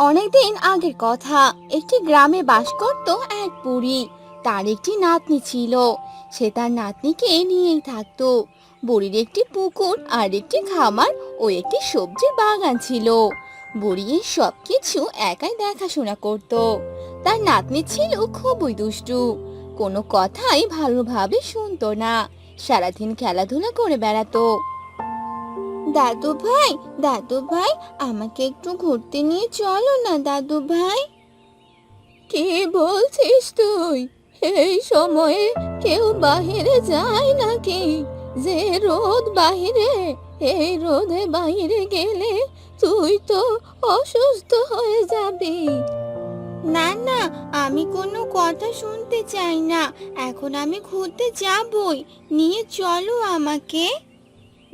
অনেকদিন আগের কথা, একটি গ্রামে বাস করত এক বুড়ি। তার একটি নাতনি ছিল। সে তার নাতনিকে নিয়েই থাকতো। বুড়ির একটি পুকুর আর একটি খামার ও একটি সবজির বাগান ছিল। বুড়ি এই সব কিছু একাই দেখাশোনা করত। তার নাতনি ছিল খুবই দুষ্টু। কোনো কথাই ভালোভাবে শুনতো না। সারাদিন খেলাধুলা করে বেড়াতো। দাদু ভাই দাদু ভাই, আমাকে একটু ঘুরতে নিয়ে চলো না, দাদু ভাই। কি বলছিস তুই? এই সময়ে কেউ বাহিরে যায় নাকি? যে রোদ বাহিরে, এই রোদে বাইরে গেলে তুই তো অসুস্থ হয়ে যাবি। না না, আমি কোনো কথা শুনতে চাই না। এখন আমি ঘুরতে যাবই। নিয়ে চলো আমাকে।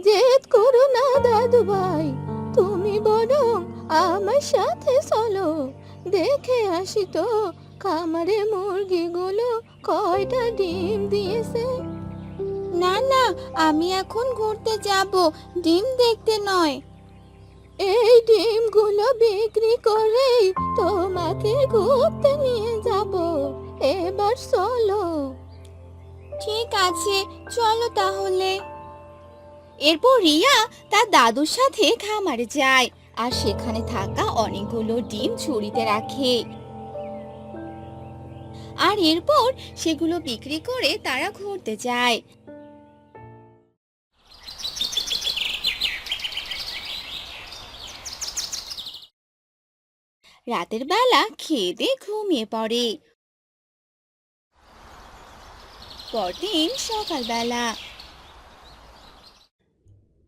জেদ করো না দাদু ভাই। তুমি বরং আমার সাথে চলো। দেখে আসি তো খামারে মুরগিগুলো কয়টা ডিম দিয়েছে? না না আমি এখন ঘুরতে যাব। ডিম দেখতে নয়। এই ডিমগুলো বিক্রি করেই তোমাকে ঘুরতে নিয়ে যাব। এবার চলো। ঠিক আছে চলো তাহলে। এরপর রিয়া তার দাদুর সাথে খামারে যায়, আর সেখানে থাকা অনেকগুলো ডিম ঝুড়িতে রাখে। আর এরপর সেগুলো বিক্রি করে তারা ঘুরতে যায়। রাতের বেলা খেয়ে ঘুমিয়ে পড়ে। পরদিন সকালবেলা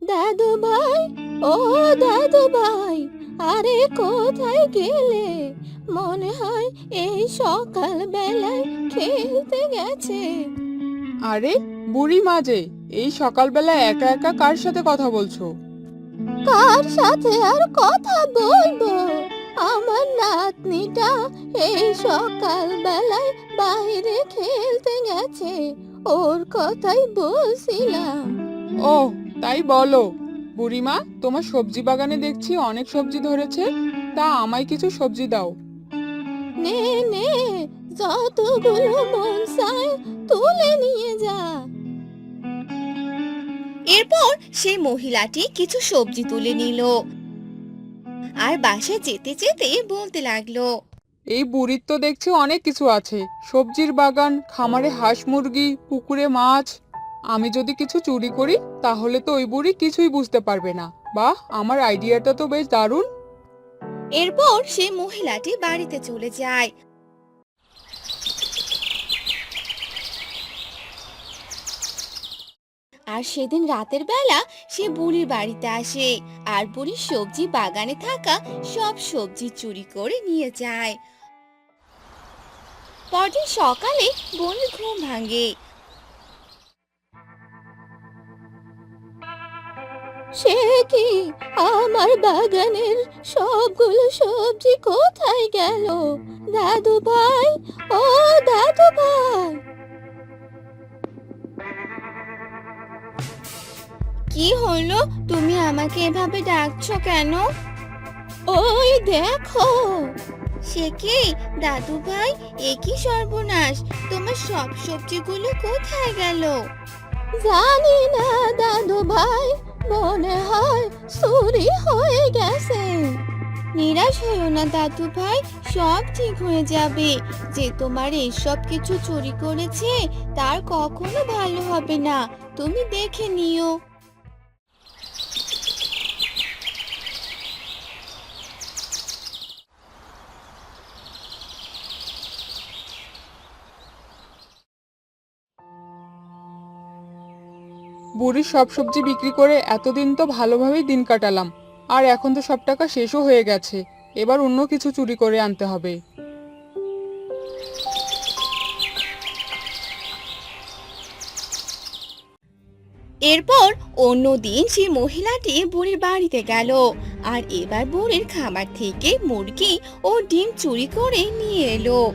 দাদু ভাই ও দাদু ভাই আরে কোথায় গেলে? মনে হয় এই সকাল বেলায় খেলতে গেছে। আরে বুড়ি মাঝে এই সকালবেলা একা একা কার সাথে কথা বলছো? কার সাথে আর কথা বলব? আমার নাতনিটা এই সকাল বেলায় বাইরে খেলতে গেছে ওর কথাই বলছিলাম। ও তাই বলো। বুড়িমা তোমার সবজি বাগানে দেখছি অনেক সবজি ধরেছে। তা আমায় কিছু সবজি দাও। নে নে যতগুলো মন চায় তুলে নিয়ে যা। এরপর সেই মহিলাটি কিছু সবজি তুলে নিল। আর বাসে যেতে যেতে বলতে লাগল এই বুড়ির তো দেখছি অনেক কিছু আছে। সবজির বাগান খামারে হাঁস মুরগি পুকুরে মাছ আমি যদি কিছু চুরি করি, তাহলে তো ওই বুড়ি কিছুই বুঝতে পারবে না। বাহ, আমার আইডিয়াটা তো বেশ দারুণ। এরপর সেই মহিলাটি বাড়িতে চলে যায়। আর সেদিন রাতের বেলা সে বুড়ির বাড়িতে আসে আর বুড়ির সবজি বাগানে থাকা সব সবজি চুরি করে নিয়ে যায়। পরদিন সকালে বুড়ির ঘুম ভাঙে। সে কি আমার বাগানের সবগুলো সবজি কোথায় গেল? দাদু ভাই ও দাদু ভাই। কি হলো? তুমি আমাকে এভাবে ডাকছো কেন? ওই দেখো। সে কি? দাদু ভাই এ কি সর্বনাশ। তোমার সব সবজিগুলো কোথায় গেল? জানি না দাদু ভাই। মনে হয় চুরি হয়ে গেছে। নিরাশ হয়েও না, দাদু ভাই, সব ঠিক হয়ে যাবে। যে তোমার এইসব কিছু চুরি করেছে, তার কখনো ভালো হবে না। তুমি দেখে নিও। বুড়ির সব সবজি বিক্রি করে এতদিন তো ভালোভাবেই দিন কাটালাম। আর এখন তো সব টাকা শেষও হয়ে গেছে। এবার অন্য কিছু চুরি করে আনতে হবে। এরপর অন্য দিন সেই মহিলাটি বুড়ির বাড়িতে গেল। আর এবার বুড়ির খাবার থেকে মুরগি ও ডিম চুরি করে নিয়ে এলো।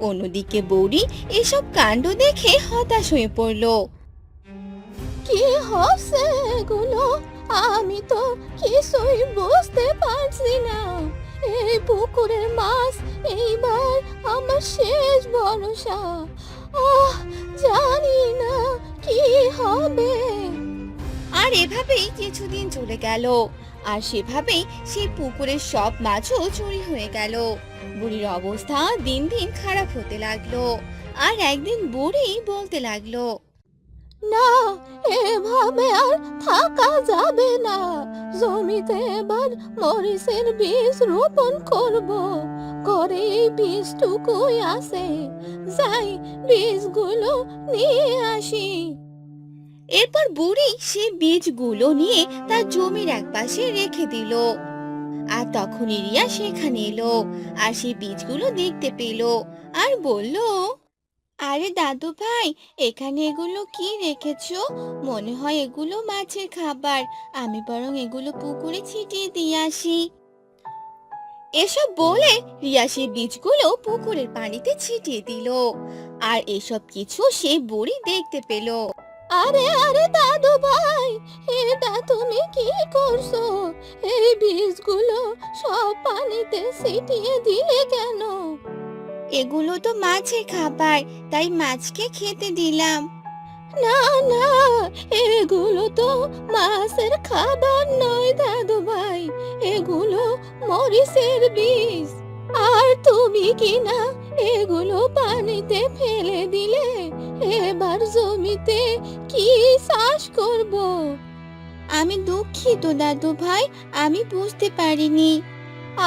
অন্যদিকে বুড়ি এসব কাণ্ড দেখে হতাশ হয়ে পড়ল। কি হচ্ছে এগুলো? আমি তো কিছুই বুঝতে পারছি না। এই পুকুরের মাছ এইবার আমার শেষ ভরসা। আহ, জানি না কি হবে। আর এভাবেই কিছুদিন চলে গেল। আর সেভাবেই সেই পুকুরের সব মাছও চুরি হয়ে গেল। বুড়ির অবস্থা দিন দিন খারাপ হতে লাগল। আর একদিন বুড়ি বলতে লাগল না, এভাবে আর থাকা যাবে না। জমিতে এবার মরিচের বীজ রোপণ করব। করে বীজটুকুই আছে। যাই বীজগুলো নিয়ে আসি। এরপর বুড়ি সে বীজগুলো নিয়ে তার জমির একপাশে রেখে দিল। আর তখন রিয়া সেখানে এলো। আর সেই বীজগুলো দেখতে পেল। আর বলল আরে দাদু ভাই, এখানে এগুলো কি রেখেছো? মনে হয় এগুলো মাছের খাবার। আমি বরং এগুলো পুকুরে ছিটিয়ে দিয়ে আসি। এসব বলে রিয়া সেই বীজগুলো পুকুরের পানিতে ছিটিয়ে দিল। আর এসব কিছু সে বুড়ি দেখতে পেল। আরে আরে দাদু ভাই, এটা তুমি কি করছ? এই বীজগুলো সব পানিতে ছিটিয়ে দিলে কেন? এগুলো তো মাছের খাবার তাই মাছকে খেতে দিলাম। না না এগুলো তো মাছের খাবার নয় দাদু ভাই এগুলো মরিচের বীজ। আর তুমি কি না এগুলো পানিতে ফেলে দিলে এবার জমিতে কি চাষ করব? আমি দুঃখিত দাদু ভাই আমি বুঝতে পারিনি।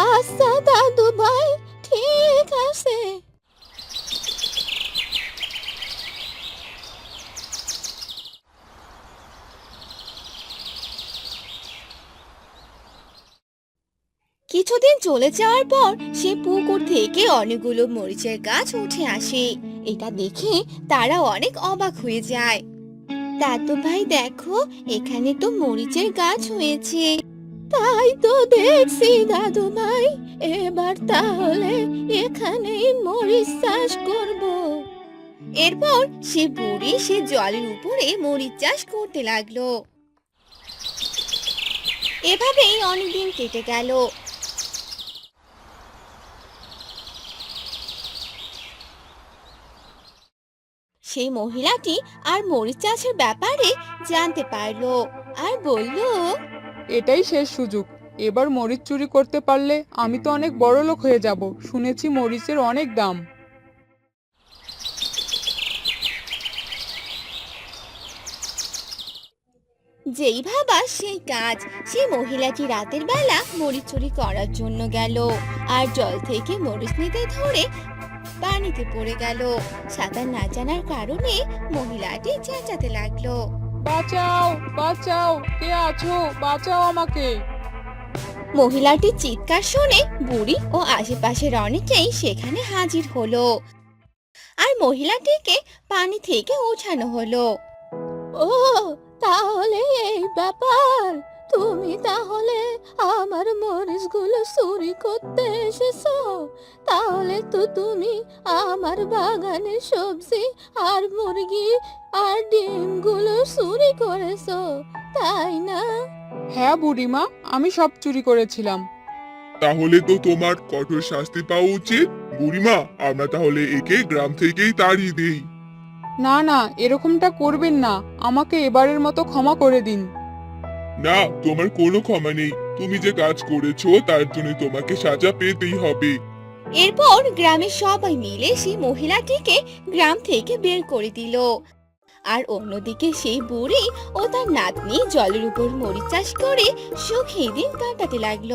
আচ্ছা দাদু ভাই ঠিক আছে। কিছুদিন চলে যাওয়ার পর সে পুকুর থেকে অনেকগুলো মরিচের গাছ উঠে আসে। এটা দেখে তারা অনেক অবাক হয়ে যায়। দাদু ভাই দেখো, এখানে তো মরিচের গাছ হয়েছে। তাই তো দেখছি দাদু ভাই এবার তাহলে এখানেই মরিচ চাষ করব। এরপর সে বুড়ি, সে জলের উপরে মরিচ চাষ করতে লাগল। এভাবেই অনেকদিন কেটে গেল। সেই মহিলাটি আর মরিচ চাষের ব্যাপারে জানতে পারল আর বলল এটাই শেষ সুযোগ। এবার মরিচ চুরি করতে পারলে আমি তো অনেক বড় লোক হয়ে যাব, শুনেছি মরিচের অনেক দাম। যেই ভাবা সেই কাজ, সেই মহিলাটি রাতের বেলা মরিচ চুরি করার জন্য গেল আর জল থেকে মরিচ নিতে ধরে পানিতে পড়ে গেল। সাঁতার না জানার কারণে মহিলাটি চেঁচাতে লাগল। বাঁচাও বাঁচাও কে আছো? বাঁচাও আমাকে। মহিলাটির চিৎকার শুনে বুড়ি ও আশেপাশের অনেকেই সেখানে হাজির হলো। আর মহিলাটিকে পানি থেকে উঠানো হলো। ও তাহলে এই ব্যাপার। তুমি তাহলে আমার মরিচগুলো চুরি করতে এসেছ? তাহলে তো তুমি আমার বাগানের সবজি আর মুরগি আর ডিমগুলো চুরি করেছ তাই না? হ্যাঁ বুড়িমা আমি সব চুরি করেছিলাম। তাহলে তো তোমার কঠোর শাস্তি পাওয়া উচিত। বুড়িমা আমরা তাহলে একে গ্রাম থেকেই তাড়িয়ে দেই। না না এরকমটা করবেন না। আমাকে এবারের মতো ক্ষমা করে দিন। না, তোমার কোনো ক্ষমা নেই। তুমি যে কাজ করেছ, তার জন্য তোমাকে সাজা পেতেই হবে। এরপর গ্রামের সবাই মিলে সেই মহিলাটিকে গ্রাম থেকে বের করে দিল। আর অন্যদিকে সেই বুড়ি ও তার নাতনি জলের উপর মরিচ চাষ করে সুখী দিন কাটাতে লাগল।